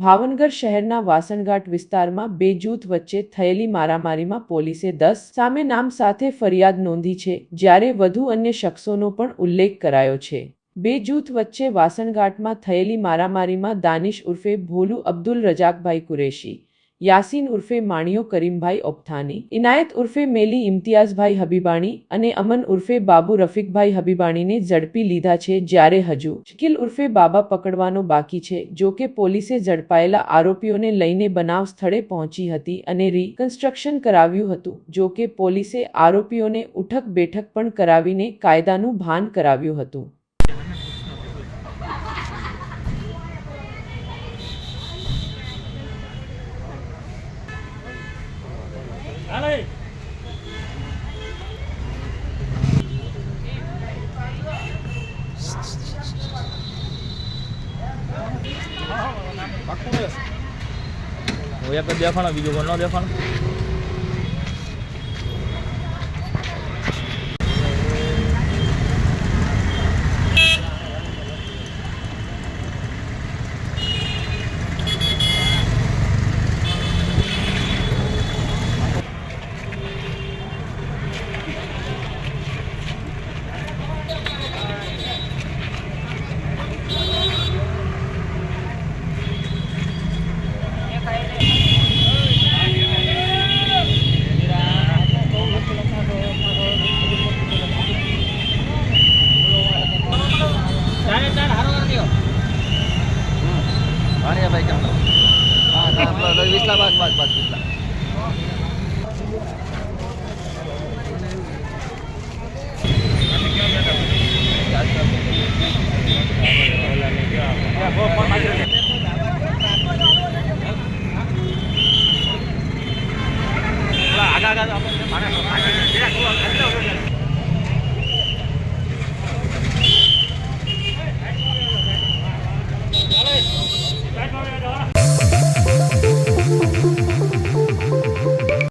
ભાવનગર શહેરના વાસણઘાટ વિસ્તારમાં બે જૂથ વચ્ચે થયેલી મારામારીમાં પોલીસે દસ સામે નામ સાથે ફરિયાદ નોંધી છે, જ્યારે વધુ અન્ય શખ્સોનો પણ ઉલ્લેખ કરાયો છે. બે જૂથ વચ્ચે વાસણઘાટમાં થયેલી મારામારીમાં દાનિશ ઉર્ફે ભોલુ અબ્દુલ રજાકભાઈ કુરેશી યાસીન ઉર્ફે માણિયો કરીમભાઈ ઓપથાની ઇનાયત ઉર્ફે મેલી ઇમ્તિયાઝભાઈ હબીબાણી અને અમન ઉર્ફે બાબુ રફીકભાઈ હબીબાણીને ઝડપી લીધા છે જ્યારે હજુ શકીલ ઉર્ફે બાબા પકડવાનો બાકી છે, જો કે પોલીસે ઝડપાયેલા આરોપીઓને લઈને બનાવ સ્થળે પહોંચી હતી અને રિકન્સ્ટ્રક્શન કરાવ્યું હતું, જો કે પોલીસે આરોપીઓને ઉઠક બેઠક પણ કરાવીને કાયદાનું ભાન કરાવ્યું હતું. હાલે. હું એક દેખાણો બીજું કોઈ ન દેખાણો? ભાઈ કેમ હા હા વિસલા બસ બસ બસ વિસલા